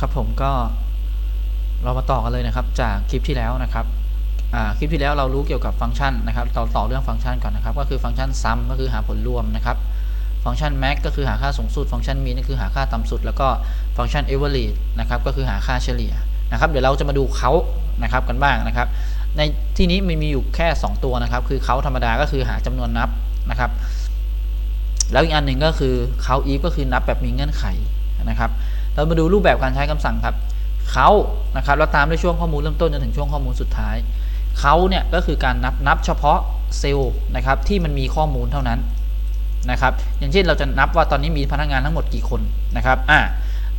ครับผมก็เรามาต่อกันเลยนะครับ จากคลิปที่แล้วนะครับคลิปที่แล้วเรารู้เกี่ยวกับฟังก์ชันนะครับต่อต่อเรื่องฟังก์ชันก่อนนะครับ ก็คือฟังก์ชัน sum ก็คือหาผลรวมนะครับ ฟังก์ชัน max ก็คือหาค่าสูงสุด ฟังก์ชัน min ก็คือหาค่าต่ำสุด แล้วก็ฟังก์ชัน average นะครับก็คือหาค่าเฉลี่ยนะครับ เดี๋ยวเราจะมาดูเขานะครับกันบ้างนะครับ ในที่นี้มันมีอยู่แค่ 2 ตัวนะครับ คือเขาธรรมดาก็คือหาจำนวนนับนะครับ แล้วอีกอันหนึ่งก็คือเขา if ก็คือนับแบบมีเงื่อนไขนะครับ เรามาดูรูปแบบการใช้คำสั่งครับเขานะครับแล้วตามด้วยช่วงข้อมูลเริ่มต้นจนถึงช่วงข้อมูลสุดท้ายเขาเนี่ยก็คือการนับนับเฉพาะเซลล์นะครับที่มันมีข้อมูลเท่านั้นนะครับ อย่างเช่นเราจะนับว่าตอนนี้มีพนักงานทั้งหมดกี่คนนะครับอ่า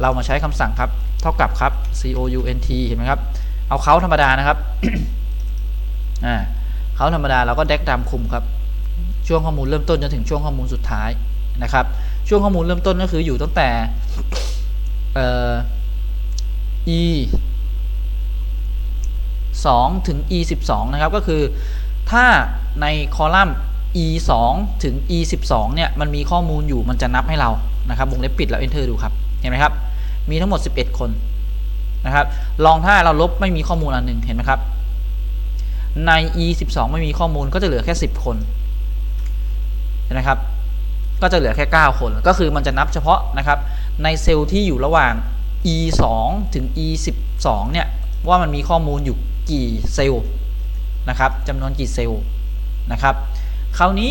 เรามาใช้คำสั่งครับ เท่ากับครับ c o u n t เห็นไหมครับเอาเขาธรรมดานะครับอ่าเขาธรรมดาเราก็แดกดำคุมครับ ช่วงข้อมูลเริ่มต้นจนถึงช่วงข้อมูลสุดท้ายนะครับ ช่วงข้อมูลเริ่มต้นก็คืออยู่ตั้งแต่ เอ่อ e 2ถึง e 12นะครับ ก็คือถ้าในคอลัมน์ e 2ถึง e 12เนี่ย มันมีข้อมูลอยู่มันจะนับให้เรานะครับวงเล็บปิดแล้ว enter ดูครับ เห็นไหมครับ มีทั้งหมด 11 คนนะครับ ลองถ้าเราลบไม่มีข้อมูลอันหนึ่งเห็นไหมครับ ใน e 12ไม่มีข้อมูลก็จะเหลือแค่ 10 คน เห็นไหมครับ ก็จะเหลือแค่ 9 คน ก็คือมันจะนับเฉพาะนะครับ ในเซลล์ที่อยู่ระหว่าง e 2ถึง e 12เนี่ย ว่ามันมีข้อมูลอยู่กี่เซลล์นะครับจำนวนกี่เซลล์นะครับ คราวนี้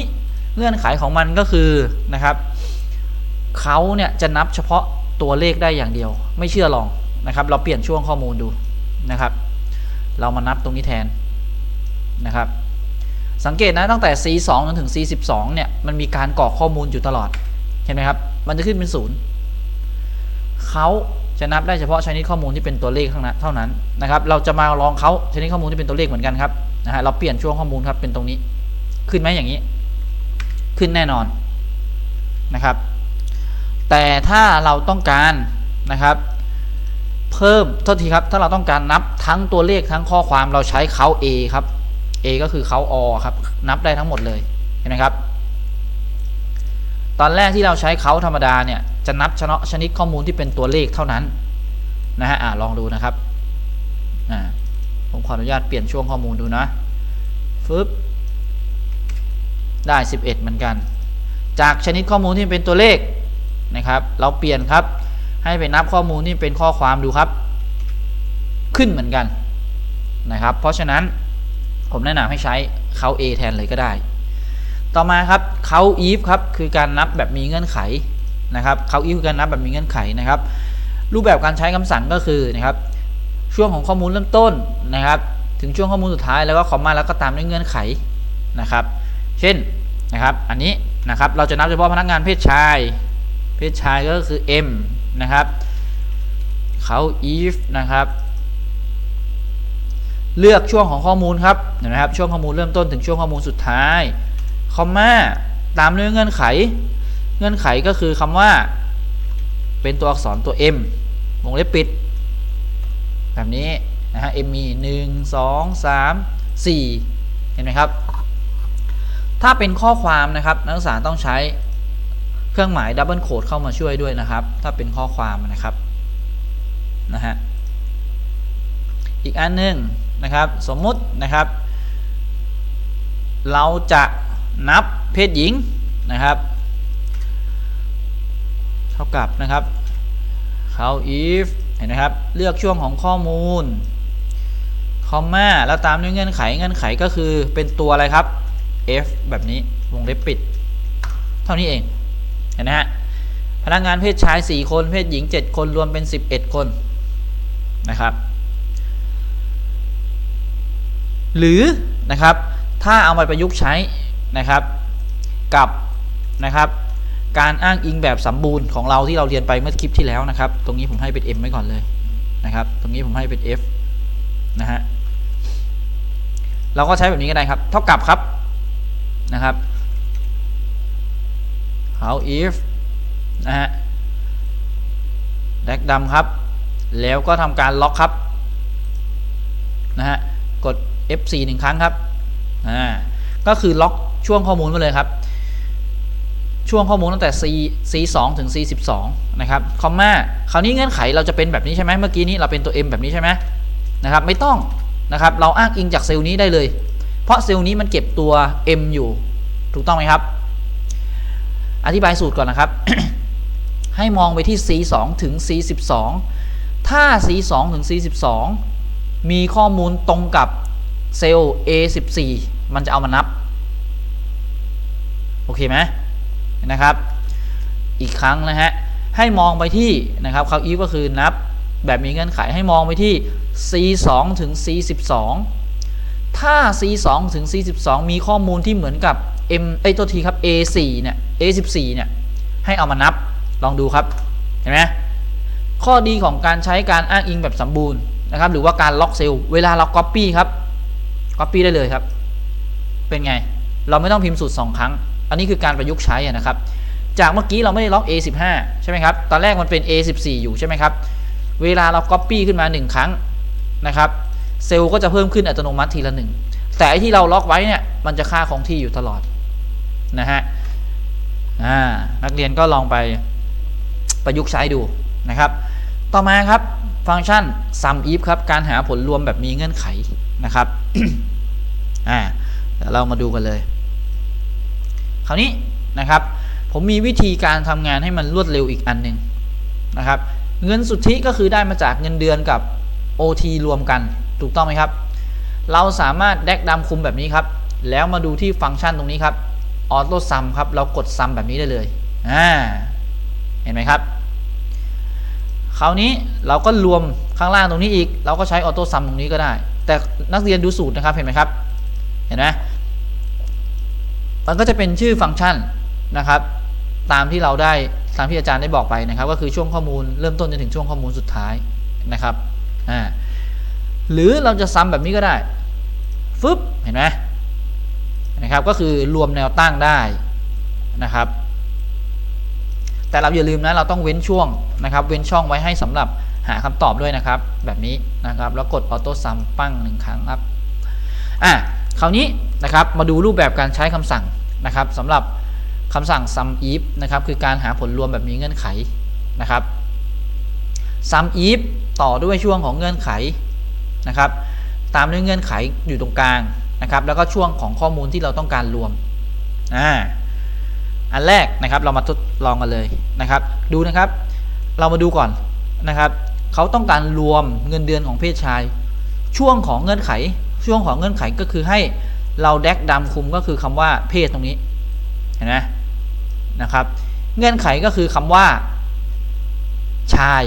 เงื่อนไขของมันก็คือนะครับเขาเนี่ยจะนับเฉพาะตัวเลขได้อย่างเดียว ไม่เชื่อลองนะครับ เราเปลี่ยนช่วงข้อมูลดูนะครับ เรามานับตรงนี้แทนนะครับ สังเกตนะตั้งแต่ C2 จนถึง C12 เนี่ยมันมีการกรอกข้อมูลอยู่ตลอดเห็นไหมครับ มันจะขึ้นเป็นศูนย์ เขาจะนับได้เฉพาะชนิดข้อมูลที่เป็นตัวเลขเท่านั้นเท่านั้นนะครับ เราจะมาลองเขาชนิดข้อมูลที่เป็นตัวเลขเหมือนกันครับนะฮะเราเปลี่ยนช่วงข้อมูลครับเป็นตรงนี้ ขึ้นไหมอย่างนี้ ขึ้นแน่นอนนะครับ แต่ถ้าเราต้องการนะครับ เพิ่มโทษทีครับ ถ้าเราต้องการนับทั้งตัวเลขทั้งข้อความเราใช้เขา A ครับ A ก็คือเขา o ครับ นับได้ทั้งหมดเลยเห็นไหมครับ ตอนแรกที่เราใช้เขาธรรมดาเนี่ย จะนับชนะชนิดข้อมูลที่เป็นตัวเลขเท่านั้นนะฮะอ่าลองดูนะครับอ่าผมขออนุญาตเปลี่ยนช่วงข้อมูลดูนะฟึบได้ 11 เหมือนกัน จากชนิดข้อมูลที่เป็นตัวเลขนะครับ เราเปลี่ยนครับ ให้ไปนับข้อมูลที่เป็นข้อความดูครับ ขึ้นเหมือนกันนะครับ เพราะฉะนั้นผมแนะนำให้ใช้เขา A แทนเลยก็ได้ ต่อมาครับเขา if ครับ คือการนับแบบมีเงื่อนไข นะครับเขา if คือการนับแบบมีเงื่อนไขนะครับ รูปแบบการใช้คำสั่งก็คือนะครับ ช่วงของข้อมูลเริ่มต้นนะครับ ถึงช่วงข้อมูลสุดท้ายแล้วก็คอมมาแล้วก็ตามด้วยเงื่อนไขนะครับ เช่นนะครับ อันนี้นะครับเราจะนับเฉพาะพนักงานเพศชาย เพศชายก็คือ M นะครับเขา if นะครับ เลือกช่วงของข้อมูลครับเห็นไหมครับช่วงข้อมูลเริ่มต้นถึงช่วงข้อมูลสุดท้ายคอมมาตามด้วยเงื่อนไข เงื่อนไขก็คือคำว่า เป็นตัวอักษรตัว m วงเล็บปิด แบบนี้นะฮะ m มีหนึ่งสองสามสี่เห็นไหมครับ ถ้าเป็นข้อความนะครับ นักศึกษาต้องใช้เครื่องหมายดับเบิลโคดเข้ามาช่วยด้วยนะครับ ถ้าเป็นข้อความนะครับนะฮะอีกอันหนึ่งนะครับ สมมุตินะครับ เราจะนับเพศหญิงนะครับ ท่ากับนะครับเขา if เห็นไหมครับ เลือกช่วงของข้อมูลคอมมาแล้วตามด้วยเงื่อนไขเงื่อนไขก็คือเป็นตัวอะไรครับ f แบบนี้วงเล็บปิด เท่านี้เองเห็นไหมฮะพนักงานเพศชาย 4 คนเพศหญิง 7 คนรวมเป็น 11 คนนะครับ หรือนะครับถ้าเอามาประยุกต์ใช้นะครับกับนะครับ การอ้างอิงแบบสมบูรณ์ของเราที่เราเรียนไปเมื่อคลิปที่แล้วนะครับ ตรงนี้ผมให้เป็น m ไว้ก่อนเลยนะครับ ตรงนี้ผมให้เป็น f นะฮะเราก็ใช้แบบนี้ก็ได้ครับ เท่ากับครับนะครับ how if นะฮะแดกดำครับ แล้วก็ทำการล็อกครับนะฮะกด F4 หนึ่งครั้งครับอ่าก็คือล็อกช่วงข้อมูลไปเลยครับ ช่วงข้อมูลตั้งแต่ C C 2 ถึง C 12 นะครับคอมมาคราวนี้เงื่อนไขเราจะเป็นแบบนี้ใช่ไหมเมื่อกี้นี้เราเป็นตัว M แบบนี้ใช่ไหมนะครับไม่ต้องนะครับเราอ้างอิงจากเซลล์นี้ได้เลย เพราะเซลล์นี้มันเก็บตัว M อยู่ถูกต้องไหมครับ อธิบายสูตรก่อนนะครับ ให้มองไปที่ C 2 ถึง C 12 ถ้า C 2 ถึง C 12 มีข้อมูลตรงกับเซลล์ A 14 มันจะเอามานับ โอเคไหม นะครับ อีกครั้งนะฮะให้มองไปที่นะครับเขาอีฟก็คือนับแบบมีเงื่อนไขให้มองไปที่ C 2 ถึง C 12 ถ้า C 2 ถึง C 12 มีข้อมูลที่เหมือนกับ M ไอตัวทีครับ A 4 เนี่ย A 14 เนี่ยให้เอามานับลองดูครับเห็นไหมข้อดีของการใช้การอ้างอิงแบบสมบูรณ์นะครับหรือว่าการล็อกเซลล์เวลาเรา Copy ครับ Copy ได้เลยครับ เป็นไง เราไม่ต้องพิมพ์สูตร 2 ครั้ง อันนี้คือการประยุกต์ใช้นะครับ จากเมื่อกี้เราไม่ได้ล็อก A15 ใช่ไหมครับ ตอนแรกมันเป็น A14 อยู่ใช่ไหมครับ เวลาเรา Copy ขึ้นมา 1 ครั้งนะครับเซลล์ก็จะเพิ่มขึ้นอัตโนมัติทีละหนึ่งแต่ไอที่เราล็อกไว้เนี่ยมันจะค่าคงที่อยู่ตลอดนะฮะนักเรียนก็ลองไปประยุกต์ใช้ดูนะครับ ต่อมาครับฟังก์ชัน sum if ครับ การหาผลรวมแบบมีเงื่อนไขนะครับ อ่าเรามาดูกันเลย คราวนี้นะครับ ผมมีวิธีการทำงานให้มันรวดเร็วอีกอันหนึ่งนะครับ เงินสุทธิก็คือได้มาจากเงินเดือนกับ OT รวมกัน ถูกต้องไหมครับ เราสามารถแดกดำคุมแบบนี้ครับ แล้วมาดูที่ฟังก์ชันตรงนี้ครับออโต้ซัมครับ เรากดซัมแบบนี้ได้เลยอ่าเห็นไหมครับคราวนี้เราก็รวมข้างล่างตรงนี้อีก เราก็ใช้ออโต้ซัมตรงนี้ก็ได้ แต่นักเรียนดูสูตรนะครับเห็นไหมครับ เห็นไหม มันก็จะเป็นชื่อฟังก์ชันนะครับ ตามที่เราได้ตามที่อาจารย์ได้บอกไปนะครับ ก็คือช่วงข้อมูลเริ่มต้นจนถึงช่วงข้อมูลสุดท้ายนะครับอ่าหรือเราจะซ้ำแบบนี้ก็ได้ฟึบเห็นไหมนะครับ ก็คือรวมแนวตั้งได้นะครับ แต่เราอย่าลืมนะเราต้องเว้นช่วงนะครับ เว้นช่องไว้ให้สำหรับหาคำตอบด้วยนะครับ แบบนี้นะครับแล้วกดออโต้ซัมปั้งหนึ่งครั้งครับอะคราวนี้นะครับมาดูรูปแบบการใช้คำสั่ง นะครับสำหรับคำสั่ง sum if นะครับคือการหาผลรวมแบบมีเงื่อนไขนะครับ sum if ต่อด้วยช่วงของเงื่อนไขนะครับตามด้วยเงื่อนไขอยู่ตรงกลางนะครับแล้วก็ช่วงของข้อมูลที่เราต้องการรวมอ่าอันแรกนะครับเรามาทดลองกันเลยนะครับ ดูนะครับเรามาดูก่อนนะครับเขาต้องการรวมเงินเดือนของเพศชาย ช่วงของเงื่อนไขช่วงของเงื่อนไขก็คือให้ เราแดกดำคุมก็คือคำว่าเพศตรงนี้เห็นไหมนะครับ เงื่อนไขก็คือคำว่า ชาย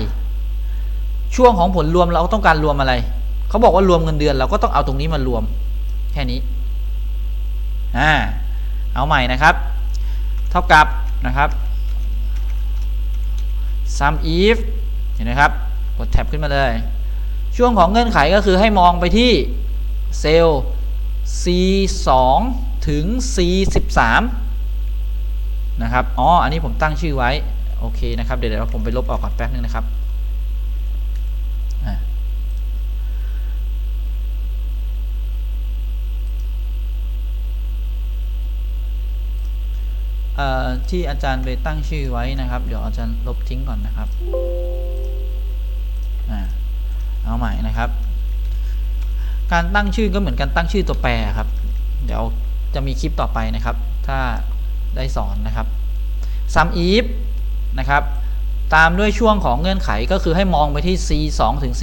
ช่วงของผลรวมเราต้องการรวมอะไรเขาบอกว่ารวมเงินเดือน เราก็ต้องเอาตรงนี้มารวม แค่นี้อ่าเอาใหม่นะครับ เท่ากับนะครับ sum if เห็นไหมครับ กดแท็บขึ้นมาเลย ช่วงของเงื่อนไขก็คือให้มองไปที่เซลล์ C 2 ถึง C 13 นะครับ อ๋อ อันนี้ผมตั้งชื่อไว้ โอเคนะครับ เดี๋ยวผมไปลบออกก่อนแป๊บนึงนะครับ ที่อาจารย์ไปตั้งชื่อไว้นะครับ เดี๋ยวอาจารย์ลบทิ้งก่อนนะครับ เอาใหม่นะครับ การตั้งชื่อก็เหมือนกันตั้งชื่อตัวแปรครับ เดี๋ยวจะมีคลิปต่อไปนะครับ ถ้าได้สอนนะครับ sum if นะครับ ตามด้วยช่วงของเงื่อนไขก็คือให้มองไปที่ c 2ถึง c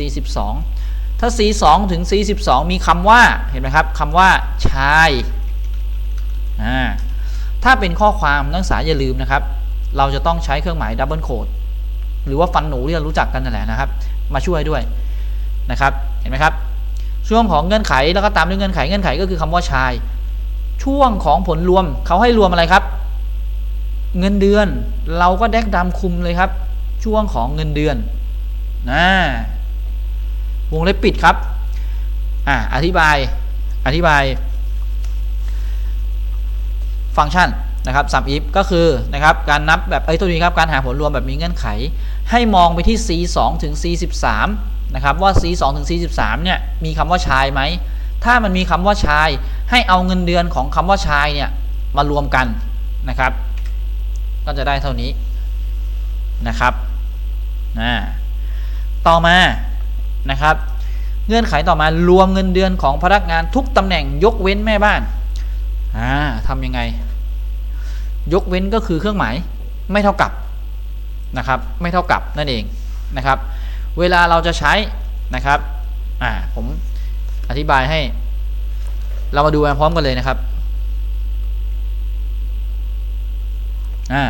12ถ้า c 2ถึง c 12มีคำว่าเห็นไหมครับคำว่าชายอ่าถ้าเป็นข้อความนักศึกษาอย่าลืมนะครับ เราจะต้องใช้เครื่องหมายดับเบิลโคดหรือว่าฟันหนูที่เรารู้จักกันนั่นแหละนะครับ มาช่วยด้วยนะครับ เห็นไหมครับ ช่วงของเงื่อนไขแล้วก็ตามด้วยเงื่อนไขเงื่อนไขก็คือคำว่าชาย ช่วงของผลรวมเขาให้รวมอะไรครับ เงินเดือนเราก็แดกดำคุมเลยครับ ช่วงของเงินเดือนนะวงเล็บปิดครับอ่าอธิบายอธิบาย ฟังก์ชันนะครับ sum if ก็คือนะครับการนับแบบไอ้ตัวนี้ครับการหาผลรวมแบบมีเงื่อนไข ให้มองไปที่ c 2 ถึง c 13 นะครับว่า c 2 ถึง c 13 เนี่ยมีคำว่าชายไหม ถ้ามันมีคำว่าชาย ให้เอาเงินเดือนของคำว่าชายเนี่ยมารวมกันนะครับ ก็จะได้เท่านี้นะครับนะต่อมานะครับ เงื่อนไขต่อมารวมเงินเดือนของพนักงานทุกตำแหน่งยกเว้นแม่บ้านอ่าทำยังไง ยกเว้นก็คือเครื่องหมายไม่เท่ากับนะครับ ไม่เท่ากับนั่นเองนะครับ เวลาเราจะใช้นะครับอ่าผมอธิบายให้ เรามาดูพร้อมกันเลยนะครับอ่า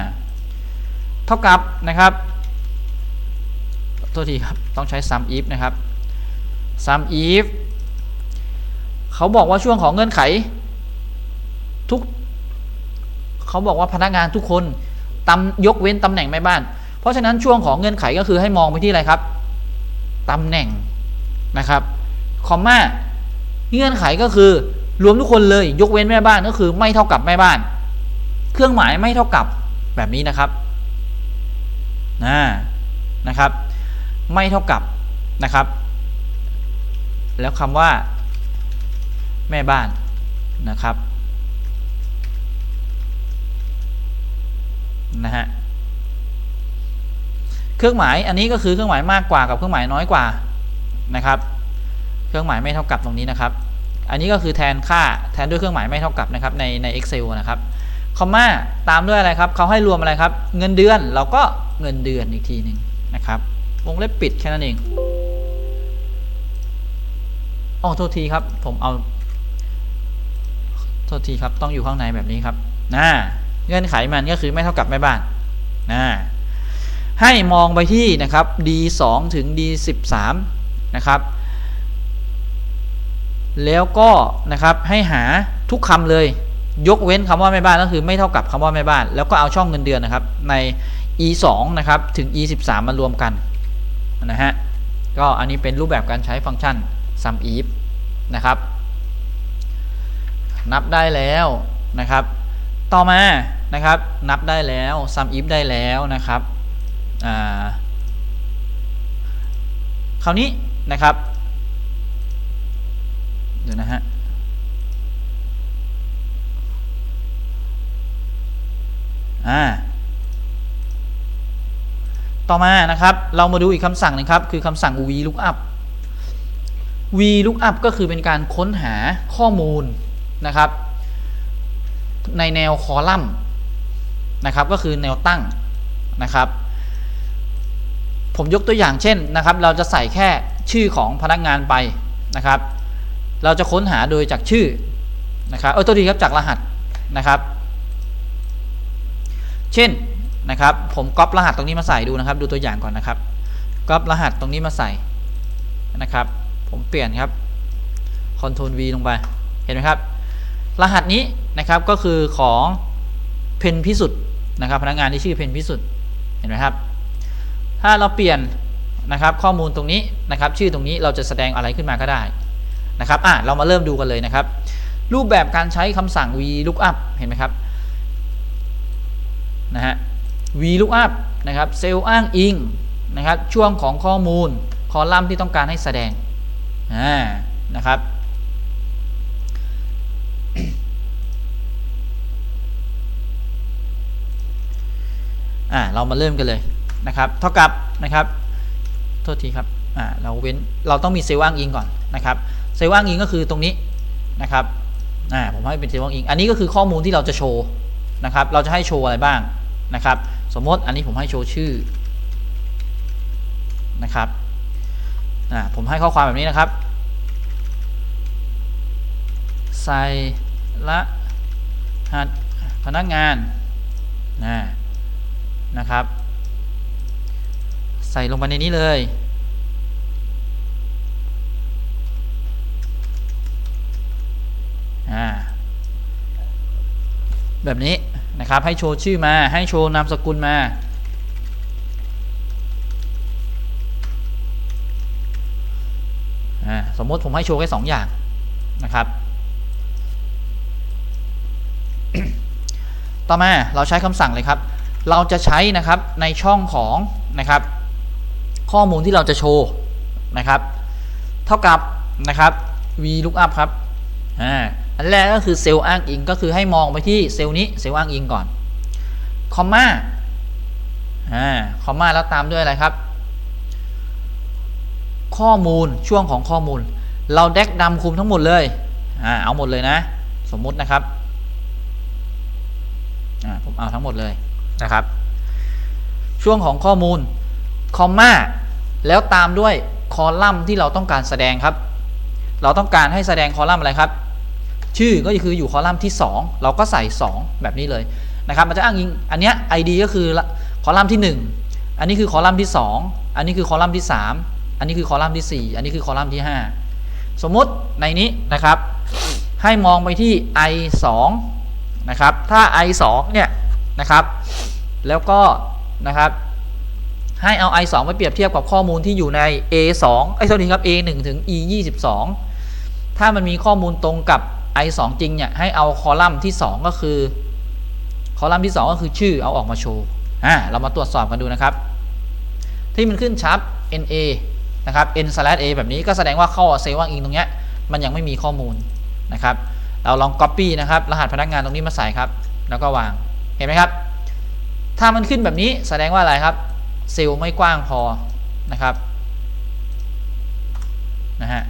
เท่ากับนะครับโทษทีครับ ต้องใช้ sum if นะครับ sum if เขาบอกว่าช่วงของเงื่อนไข ทุก เขาบอกว่าพนักงานทุกคนตำยกเว้นตำแหน่งแม่บ้าน เพราะฉะนั้นช่วงของเงื่อนไขก็คือให้มองไปที่อะไรครับ ตำแหน่งนะครับคอมมาเงื่อนไขก็คือรวมทุกคนเลยยกเว้นแม่บ้านก็คือไม่เท่ากับแม่บ้าน เครื่องหมายไม่เท่ากับแบบนี้นะครับนะนะครับ ไม่เท่ากับนะครับ แล้วคำว่า แม่บ้านนะครับนะฮะ เครื่องหมายอันนี้ก็คือเครื่องหมายมากกว่ากับเครื่องหมายน้อยกว่านะครับ เครื่องหมายไม่เท่ากับตรงนี้นะครับ อันนี้ก็คือแทนค่าแทนด้วยเครื่องหมายไม่เท่ากับนะครับในใน Excel นะครับคอมมาตามด้วยอะไรครับเขาให้รวมอะไรครับ เงินเดือนเราก็เงินเดือนอีกทีหนึ่งนะครับวงเล็บปิดแค่นั้นเองอ๋อโทษทีครับ ผมเอาโทษทีครับต้องอยู่ข้างในแบบนี้ครับนะเงื่อนไขมันก็คือไม่เท่ากับแม่บ้านนะ ให้มองไปที่นะครับ d 2 ถึง d 13 นะครับแล้วก็นะครับให้หาทุกคำเลย ยกเว้นคำว่าแม่บ้านก็คือไม่เท่ากับคำว่าแม่บ้าน แล้วก็เอาช่องเงินเดือนนะครับใน e 2นะครับถึง e 13มารวมกันนะฮะก็อันนี้เป็นรูปแบบการใช้ฟังก์ชัน sum if นะครับ นับได้แล้วนะครับ ต่อมานะครับนับได้แล้ว sum if ได้แล้วนะครับ คราวนี้นะครับเดี๋ยวนะฮะอ่าต่อมานะครับ เรามาดูอีกคำสั่งหนึงครับ คือคำสั่ง vlookup vlookup ก็คือเป็นการค้นหาข้อมูลนะครับ ในแนวคอลัมน์นะครับ ก็คือแนวตั้งนะครับ ผมยกตัวอย่างเช่นนะครับ เราจะใส่แค่ชื่อของพนักงานไปนะครับ เราจะค้นหาโดยจากชื่อนะครับเออตัวดีครับจากรหัสนะครับ เช่นนะครับ ผมก๊อปรหัสตรงนี้มาใส่ดูนะครับ ดูตัวอย่างก่อนนะครับก๊อปรหัสตรงนี้มาใส่นะครับ ผมเปลี่ยนครับ Ctrl V ลงไปเห็นไหมครับ รหัสนี้นะครับก็คือของเพนพิสุทธ์นะครับ พนักงานที่ชื่อเพนพิสุทธ์เห็นไหมครับ ถ้าเราเปลี่ยนนะครับข้อมูลตรงนี้นะครับ ชื่อตรงนี้เราจะแสดงอะไรขึ้นมาก็ได้นะครับอะเรามาเริ่มดูกันเลยนะครับ รูปแบบการใช้คำสั่ง vlookup เห็นไหมครับนะฮะ vlookup นะครับเซลล์อ้างอิงนะครับช่วงของข้อมูลคอลัมน์ที่ต้องการให้แสดงอ่านะครับอ่าเรามาเริ่มกันเลย นะครับเท่ากับนะครับโทษทีครับเราเว้นเราต้องมีเซลล์อ้างอิงก่อนนะครับเซลล์อ้างอิงก็คือตรงนี้นะครับผมให้เป็นเซลล์อ้างอิง อันนี้ก็คือข้อมูลที่เราจะโชว์นะครับเราจะให้โชว์อะไรบ้างนะครับ สมมติอันนี้ผมให้โชว์ชื่อนะครับผมให้ข้อความแบบนี้นะครับใส่ละหัสพนักงานนะนะครับ ส่ลงไปในนี้เลยแบบนี้นะครับให้โชว์ชื่อมาให้โชว์นามสกุลมาอ่าสมมติผมให้โชว์แค่สองอย่างนะครับ ต่อมาเราใช้คำสั่งเลยครับ เราจะใช้นะครับในช่องของนะครับ ข้อมูลที่เราจะโชว์นะครับ เท่ากับนะครับ vlookup ครับอ่าอันแรกก็คือเซลล์อ้างอิงก็คือให้มองไปที่เซลล์นี้เซลล์อ้างอิงก่อนคอมมาอ่าคอมมาแล้วตามด้วยอะไรครับ ข้อมูลช่วงของข้อมูล เราแดกดำคุมทั้งหมดเลยอ่าเอาหมดเลยนะ สมมุตินะครับอ่าผมเอาทั้งหมดเลยนะครับ ช่วงของข้อมูล คอมมาแล้วตามด้วยคอลัมน์ที่เราต้องการแสดงครับ เราต้องการให้แสดงคอลัมน์อะไรครับ ชื่อก็คืออยู่คอลัมน์ที่ 2 เราก็ใส่ 2 แบบนี้เลยนะครับ มันจะอ้างอิงอันเนี้ย ID ก็คือคอลัมน์ที่ 1 อันนี้คือคอลัมน์ที่ 2 อันนี้คือคอลัมน์ที่ 3 อันนี้คือคอลัมน์ที่ 4 อันนี้คือคอลัมน์ที่ 5 สมมุติในนี้นะครับ ให้มองไปที่ i 2นะครับ ถ้า i 2เนี่ยนะครับ แล้วก็นะครับ ให้เอา i 2ไปเปรียบเทียบกับข้อมูลที่อยู่ใน a 2ไอ้ยโทษทีครับ a 1ถึง e 22ถ้ามันมีข้อมูลตรงกับ i 2จริงเนี่ยให้เอาคอลัมน์ที่ 2 ก็คือ คอลัมน์ที่ 2 ก็คือชื่อเอาออกมาโชว์อ่าเรามาตรวจสอบกันดูนะครับ ที่มันขึ้นชับ na นะครับ n slash a แบบนี้ก็แสดงว่าเข้าเซลล์ว่างอิงตรงเนี้ยมันยังไม่มีข้อมูลนะครับ เราลอง copy นะครับ รหัสพนักงานตรงนี้มาใส่ครับ แล้วก็วาง เห็นไหมครับ ถ้ามันขึ้นแบบนี้แสดงว่าอะไรครับ เซลล์ไม่กว้างพอนะครับนะฮะ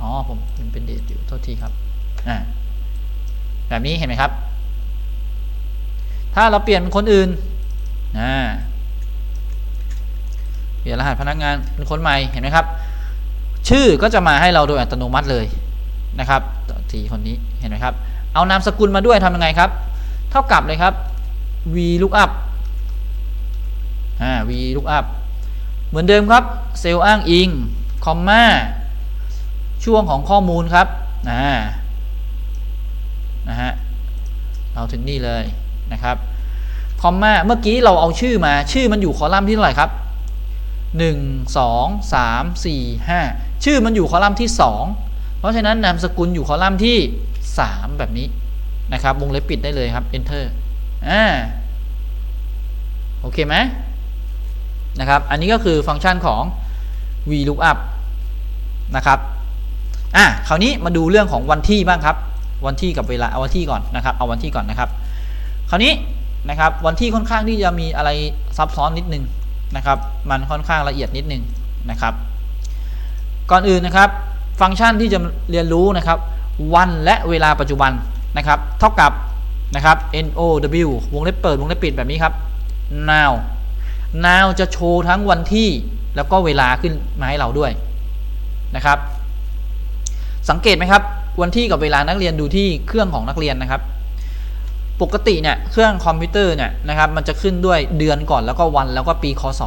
อ๋อผมมันเป็นเดทอยู่โทษทีครับอ่าแบบนี้เห็นไหมครับ ถ้าเราเปลี่ยนเป็นคนอื่นนะเปลี่ยนรหัสพนักงานเป็นคนใหม่เห็นไหมครับ ชื่อก็จะมาให้เราโดยอัตโนมัติเลยนะครับทีคนนี้เห็นไหมครับ เอานามสกุลมาด้วยทำยังไงครับ เท่ากับเลยครับ v lookup อ่า v lookup เหมือนเดิมครับเซลล์อ้างอิงคอมมาช่วงของข้อมูลครับนะนะฮะเราถึงนี่เลยนะครับคอมมาเมื่อกี้เราเอาชื่อมาชื่อมันอยู่คอลัมน์ที่เท่าไหร่ครับ1 2 3 4 5 ชื่อมันอยู่คอลัมน์ที่ 2 เพราะฉะนั้นนามสกุลอยู่คอลัมน์ที่ 3 แบบนี้นะครับวงเล็บปิดได้เลยครับ enter อ่าโอเคไหม นะครับ อันนี้ก็คือฟังก์ชันของ VLOOKUP นะครับอะคราวนี้มาดูเรื่องของวันที่บ้างครับ วันที่กับเวลาเอาวันที่ก่อนนะครับ เอาวันที่ก่อนนะครับ คราวนี้นะครับวันที่ค่อนข้างที่จะมีอะไรซับซ้อนนิดนึงนะครับ มันค่อนข้างละเอียดนิดนึงนะครับ ก่อนอื่นนะครับ ฟังก์ชันที่จะเรียนรู้นะครับ วันและเวลาปัจจุบันนะครับ เท่ากับนะครับ now วงเล็บเปิดวงเล็บปิดแบบนี้ครับ now now จะโชว์ทั้งวันที่แล้วก็เวลาขึ้นมาให้เราด้วยนะครับ สังเกตไหมครับ วันที่กับเวลานักเรียนดูที่เครื่องของนักเรียนนะครับ ปกติเนี่ยเครื่องคอมพิวเตอร์เนี่ยนะครับ มันจะขึ้นด้วยเดือนก่อนแล้วก็วันแล้วก็ปีคศ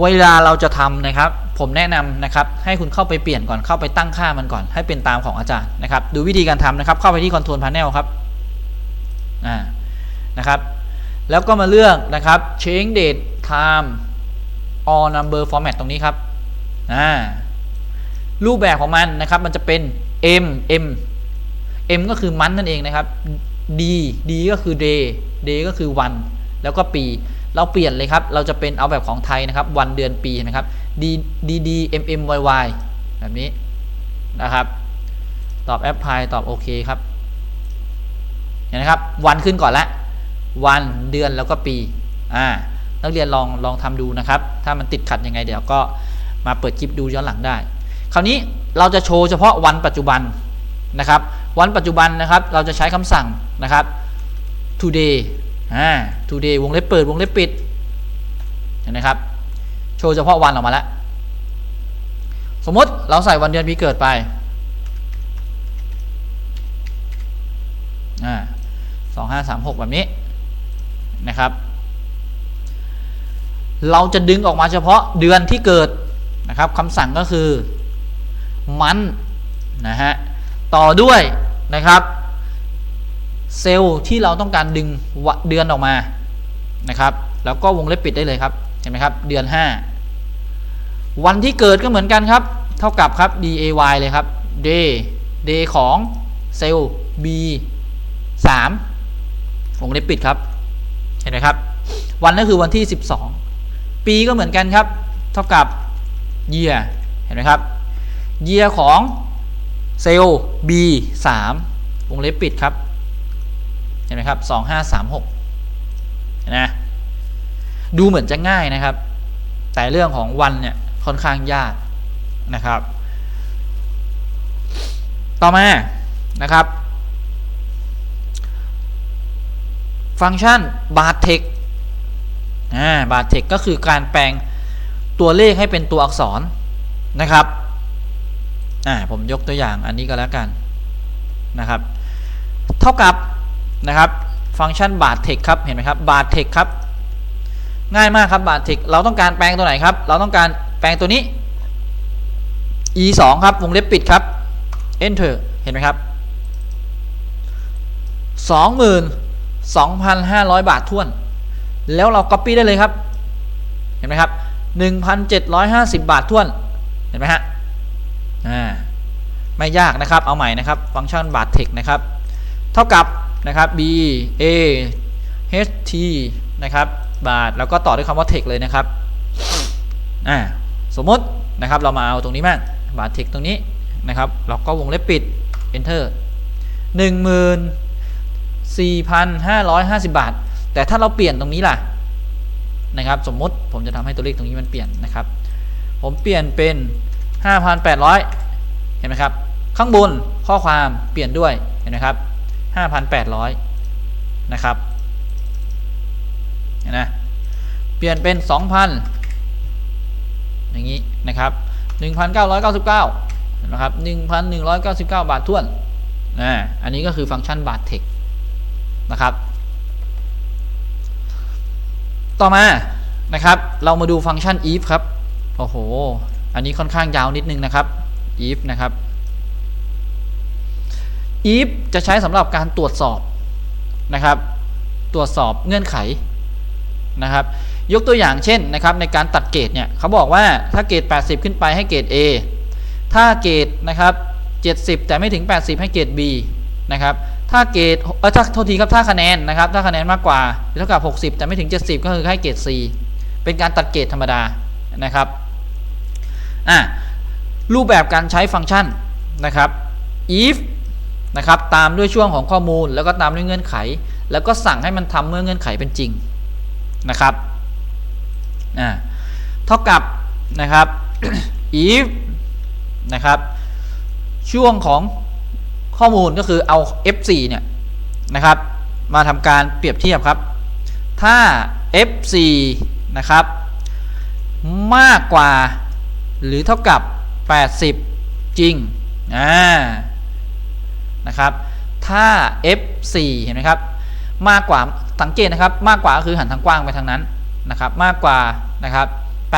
เวลาเราจะทำนะครับ ผมแนะนำนะครับ ให้คุณเข้าไปเปลี่ยนก่อนเข้าไปตั้งค่ามันก่อน ให้เป็นตามของอาจารย์นะครับ ดูวิธีการทำนะครับ เข้าไปที่ Control Panel ครับอ่านะครับ แล้วก็มาเลือกนะครับ change date time all number format ตรงนี้ครับอ่ารูปแบบของมันนะครับมันจะเป็น m m m ก็คือมันนั่นเองนะครับ d d ก็คือ day day ก็คือวัน แล้วก็ปี เราเปลี่ยนเลยครับ เราจะเป็นเอาแบบของไทยนะครับ วันเดือนปีนะครับ d d d m m y y แบบนี้นะครับ ตอบแอปพลายตอบโอเคครับเห็นไหมครับ วันขึ้นก่อนละ วันเดือนแล้วก็ปีอ่านักเรียนลองลองทำดูนะครับ ถ้ามันติดขัดยังไงเดี๋ยวก็มาเปิดคลิปดูย้อนหลังได้ คราวนี้เราจะโชว์เฉพาะวันปัจจุบันนะครับ วันปัจจุบันนะครับเราจะใช้คำสั่งนะครับ today อ่า today วงเล็บเปิดวงเล็บปิดเห็นไหมครับ โชว์เฉพาะวันออกมาแล้ว สมมติเราใส่วันเดือนปีเกิดไปอ่าสองห้าสามหกแบบนี้ นะครับ เราจะดึงออกมาเฉพาะเดือนที่เกิดนะครับคำสั่งก็คือมันนะฮะต่อด้วยนะครับเซลล์ที่เราต้องการดึงเดือนออกมานะครับแล้วก็วงเล็บปิดได้เลยครับเห็นไหมครับเดือน 5 วันที่เกิดก็เหมือนกันครับ เท่ากับครับ day เลยครับ day day ของเซลล์ b 3วงเล็บปิดครับ เห็นไหมครับ วันก็คือวันที่ 12 ปีก็เหมือนกันครับ เท่ากับ year เห็นไหมครับ year ของเซลล์ b 3วงเล็บปิดครับ เห็นไหมครับ 2536นะดูเหมือนจะง่ายนะครับ แต่เรื่องของวันเนี่ยค่อนข้างยากนะครับ ต่อมานะครับ ฟังก์ชัน b a r t e x อ่า b a r t e x ก็คือการแปลงตัวเลขให้เป็นตัวอักษรนะครับอ่าผมยกตัวอย่างอันนี้ก็แล้วกันนะครับ เท่ากับนะครับฟังก์ชัน b a r t e x ครับเห็นไหมครับ b a r t e x ครับง่ายมากครับ b a r t e x เราต้องการแปลงตัวไหนครับ เราต้องการแปลงตัวนี้ e 2ครับวงเล็บปิดครับ enter เห็นไหมครับ 2,500 บาทท้วน แล้วเรา copy ได้เลยครับ เห็นไหมครับ 1,750 บาทท้วน เห็นไหมฮะอ่าไม่ยากนะครับ เอาใหม่นะครับ ฟังก์ชันบาทเทคนะครับ เท่ากับนะครับ b a h t นะครับ บาท แล้วก็ต่อด้วยคำว่า text เลยนะครับ อ่า สมมตินะครับ เรามาเอาตรงนี้มั่งบาทเทคตรงนี้นะครับ เราก็วงเล็บปิด enter 10,000 4,550 บาท แต่ถ้าเราเปลี่ยนตรงนี้ล่ะนะครับ สมมติผมจะทำให้ตัวเลขตรงนี้มันเปลี่ยนนะครับ ผมเปลี่ยนเป็น 5,800 เห็นไหมครับ ข้างบนข้อความเปลี่ยนด้วยเห็นไหมครับ 5,800 นะครับเห็นไหมเปลี่ยนเป็น 2,000 อย่างนี้นะครับ 1,999เห็นไหมครับ1,199 บาทท้วนอ่อันนี้ก็คือฟังก์ชันบาทเทค นะครับ ต่อมานะครับ เรามาดูฟังก์ชัน if ครับ โอ้โห อันนี้ค่อนข้างยาวนิดนึงนะครับ if นะครับ if จะใช้สำหรับการตรวจสอบนะครับ ตรวจสอบเงื่อนไขนะครับ ยกตัวอย่างเช่นนะครับ ในการตัดเกรดเนี่ยเขาบอกว่าถ้าเกรด 80 ขึ้นไปให้เกรด A ถ้าเกรดนะครับ 70 แต่ไม่ถึง 80 ให้เกรด B นะครับ ถ้าเกรดเออถ้าโทษทีครับถ้าคะแนนนะครับ ถ้าคะแนนมากกว่าเท่ากับ 60 แต่ไม่ถึง 70 ก็คือให้เกรด C เป็นการตัดเกรดธรรมดานะครับอะรูปแบบการใช้ฟังก์ชันนะครับ if นะครับตามด้วยช่วงของข้อมูลแล้วก็ตามด้วยเงื่อนไข แล้วก็สั่งให้มันทำเมื่อเงื่อนไขเป็นจริงนะครับอ่าเท่ากับนะครับ if นะครับช่วงของ ข้อมูลก็คือเอา f4 เนี่ยนะครับ มาทำการเปรียบเทียบครับ ถ้า f4 นะครับ มากกว่าหรือเท่ากับ 80 จริงอ่านะครับ ถ้า f4 เห็นไหมครับ มากกว่าสังเกตนะครับ มากกว่าก็คือหันทางกว้างไปทางนั้นนะครับ มากกว่านะครับ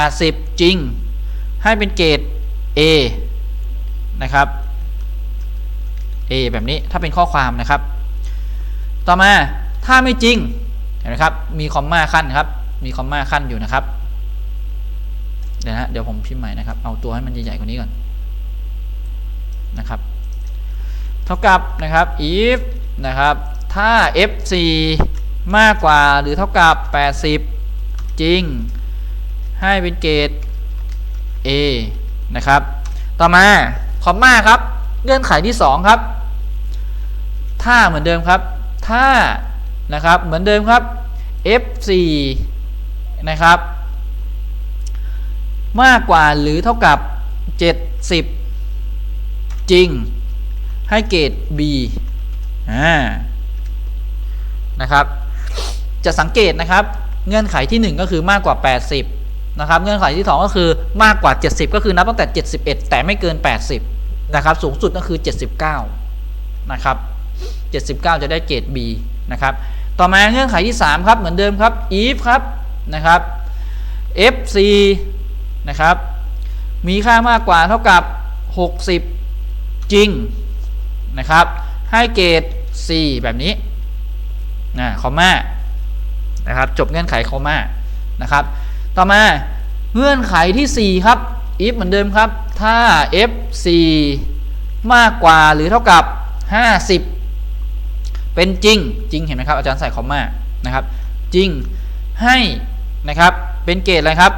80 จริง ให้เป็นเกรด A นะครับ A แบบนี้ถ้าเป็นข้อความนะครับ ต่อมาถ้าไม่จริงเห็นไหมครับมีคอมมาขั้นครับ มีคอมมาขั้นอยู่นะครับเดี๋ยวนะเดี๋ยวผมพิมพ์ใหม่นะครับ เอาตัวให้มันใหญ่ๆกว่านี้ก่อนนะครับ เท่ากับนะครับ if นะครับถ้า f4 มากกว่าหรือเท่ากับ 80 จริง ให้เป็นเกรด A นะครับ ต่อมาคอมมาครับ เงื่อนไขที่ 2 ครับ ถ้าเหมือนเดิมครับ ถ้านะครับเหมือนเดิมครับ f4 นะครับ มากกว่าหรือเท่ากับ 70 จริง ให้เกรด B อ่านะครับ จะสังเกตนะครับ เงื่อนไขที่ 1 ก็คือมากกว่า 80 นะครับ เงื่อนไขที่ 2 ก็คือมากกว่า 70 ก็คือนับตั้งแต่ 71 แต่ไม่เกิน 80 นะครับ สูงสุดก็คือ 79 นะครับ 79 จะได้เกรด B นะครับต่อมาเงื่อนไขที่ 3 ครับเหมือนเดิมครับ if ครับนะครับ FC นะครับมีค่ามากกว่าเท่ากับ 60 จริงนะครับให้เกรด C แบบนี้นะคอมมานะครับจบเงื่อนไขคอมมานะครับต่อมาเงื่อนไขที่ 4 ครับ if เหมือนเดิมครับ ถ้า f4 มากกว่าหรือเท่ากับ 50 เป็นจริงจริงเห็นไหมครับอาจารย์ใส่คอมมานะครับ จริงให้นะครับเป็นเกรดอะไรครับ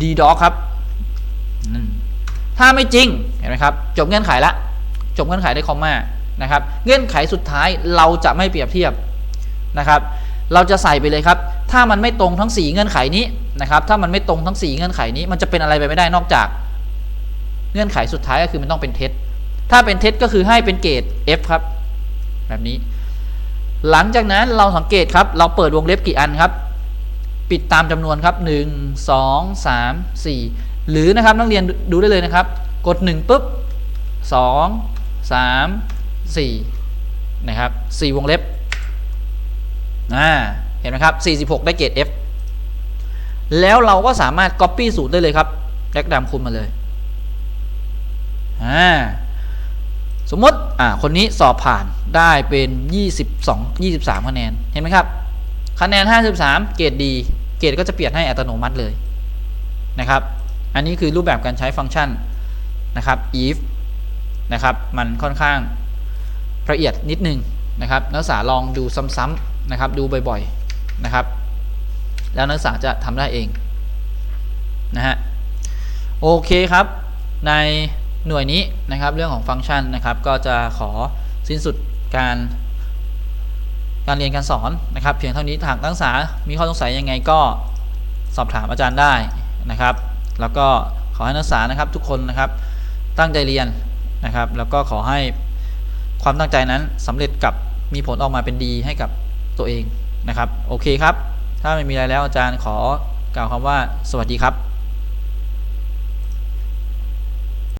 d d o ครับถ้าไม่จริงเห็นไหมครับจบเงื่อนไขละจบเงื่อนไขได้คอมมานะครับ เงื่อนไขสุดท้ายเราจะไม่เปรียบเทียบนะครับ เราจะใส่ไปเลยครับ ถ้ามันไม่ตรงทั้ง 4 เงื่อนไขนี้นะครับ ถ้ามันไม่ตรงทั้ง 4 เงื่อนไขนี้ มันจะเป็นอะไรไปไม่ได้นอกจาก เงื่อนไขสุดท้ายก็คือมันต้องเป็นเท็จถ้าเป็นเท็จก็คือให้เป็นเกรด F ครับ แบบนี้ หลังจากนั้นเราสังเกตครับ เราเปิดวงเล็บกี่อันครับ ปิดตามจำนวนครับ 1 2 3 4 หรือนะครับนักเรียนดูได้เลยนะครับ กด 1ปุ๊บ 2 3 4 นะครับ 4 วงเล็บอ่าเห็นไหมครับ 46 ได้เกรด F แล้วเราก็สามารถ Copy สูตรได้เลยครับแลกดามคูณมาเลยอ่า สมมติอ่าคนนี้สอบผ่านได้เป็น 22 23คะแนนเห็นไหมครับ คะแนน 53 เกรดดี เกรดก็จะเปลี่ยนให้อัตโนมัติเลยนะครับ อันนี้คือรูปแบบการใช้ฟังก์ชันนะครับ if นะครับ มันค่อนข้างละเอียดนิดนึงนะครับ นักศึกษาลองดูซ้ำๆนะครับ ดูบ่อยๆนะครับ แล้วนักศึกษาจะทำได้เองนะฮะโอเคครับใน หน่วยนี้นะครับเรื่องของฟังก์ชันนะครับ ก็จะขอสิ้นสุดการการเรียนการสอนนะครับ เพียงเท่านี้ทางนักศึกษามีข้อสงสัยยังไงก็สอบถามอาจารย์ได้นะครับ แล้วก็ขอให้นักศึกษานะครับทุกคนนะครับตั้งใจเรียนนะครับ แล้วก็ขอให้ความตั้งใจนั้นสำเร็จกับมีผลออกมาเป็นดีให้กับตัวเองนะครับ โอเคครับ ถ้าไม่มีอะไรแล้วอาจารย์ขอกล่าวคำว่าสวัสดีครับ